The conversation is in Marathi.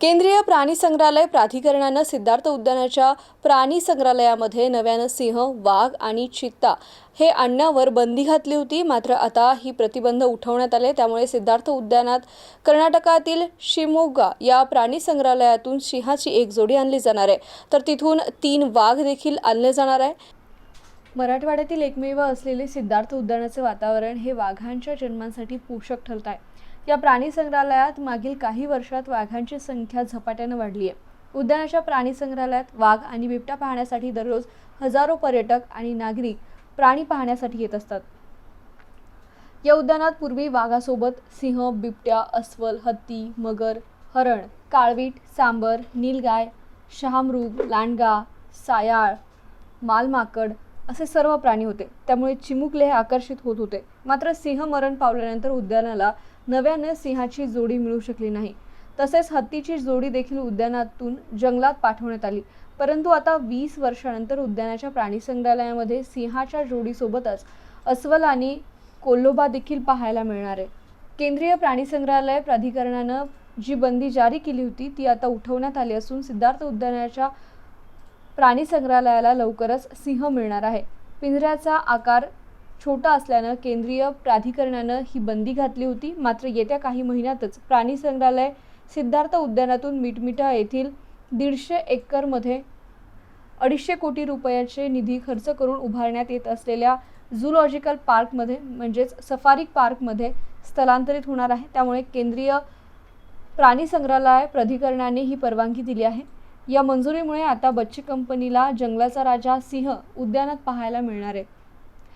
केंद्रीय प्राणी संग्रहालय प्राधिकरणानं सिद्धार्थ उद्यानाच्या प्राणी संग्रहालयामध्ये नव्यानं सिंह वाघ आणि चित्ता हे आणण्यावर बंदी घातली होती. मात्र आता ही प्रतिबंध उठवण्यात आले. त्यामुळे सिद्धार्थ उद्यानात कर्नाटकातील शिमोगा या प्राणी संग्रहालयातून सिंहाची एक जोडी आणली जाणार आहे. तर तिथून तीन वाघ देखील आणले जाणार आहे. मराठवाड्यातील एकमेव असलेले सिद्धार्थ उद्यानाचे वातावरण हे वाघांच्या जन्मांसाठी पोषक ठरत आहे या प्राणी संग्रहालयात मागील काही वर्षात वाघांची संख्या झपाट्यानं वाढली आहे उद्यानाच्या प्राणी संग्रहालयात वाघ आणि बिबट्या पाहण्यासाठी दररोज हजारो पर्यटक आणि नागरिक प्राणी पाहण्यासाठी येत असतात. या उद्यानात पूर्वी वाघासोबत सिंह बिबट्या अस्वल हत्ती मगर हरण काळवीट सांबर नीलगाय शहामृग लांडगा सायाळ मालमाकड असे सर्व प्राणी होते. त्यामुळे चिमुकले हे आकर्षित होत होते. मात्र सिंह मरण पावल्यानंतर उद्यानाला नव्याने सिंहाची जोडी मिळू शकली नाही. तसेच हत्तीची जोडी देखील उद्यानातून जंगलात पाठवण्यात आली. परंतु आता वीस वर्षानंतर उद्यानाच्या प्राणी संग्रहालयामध्ये सिंहाच्या जोडीसोबतच अस्वल आणि कोल्होबा देखील पाहायला मिळणार आहे. केंद्रीय प्राणी संग्रहालय प्राधिकरणानं जी बंदी जारी केली होती ती आता उठवण्यात आली असून सिद्धार्थ उद्यानाच्या प्राणी संग्रहालयाला लवकरच सिंह मिळणार आहे. पिंजऱ्याचा आकार छोटा असल्यानं केंद्रीय प्राधिकरणानं ही बंदी घातली होती. मात्र येत्या काही महिन्यातच प्राणी संग्रहालय सिद्धार्थ उद्यानातून मिटमिटा येथील दीडशे एकरमध्ये अडीचशे कोटी रुपयाचे निधी खर्च करून उभारण्यात येत असलेल्या झूलॉजिकल पार्कमध्ये म्हणजेच सफारी पार्कमध्ये स्थलांतरित होणार आहे. त्यामुळे केंद्रीय प्राणी संग्रहालय प्राधिकरणाने ही परवानगी दिली आहे. या मंजुरीमुळे आता बच्ची कंपनीला जंगलाचा राजा सिंह उद्यानात पाहायला मिळणार आहे.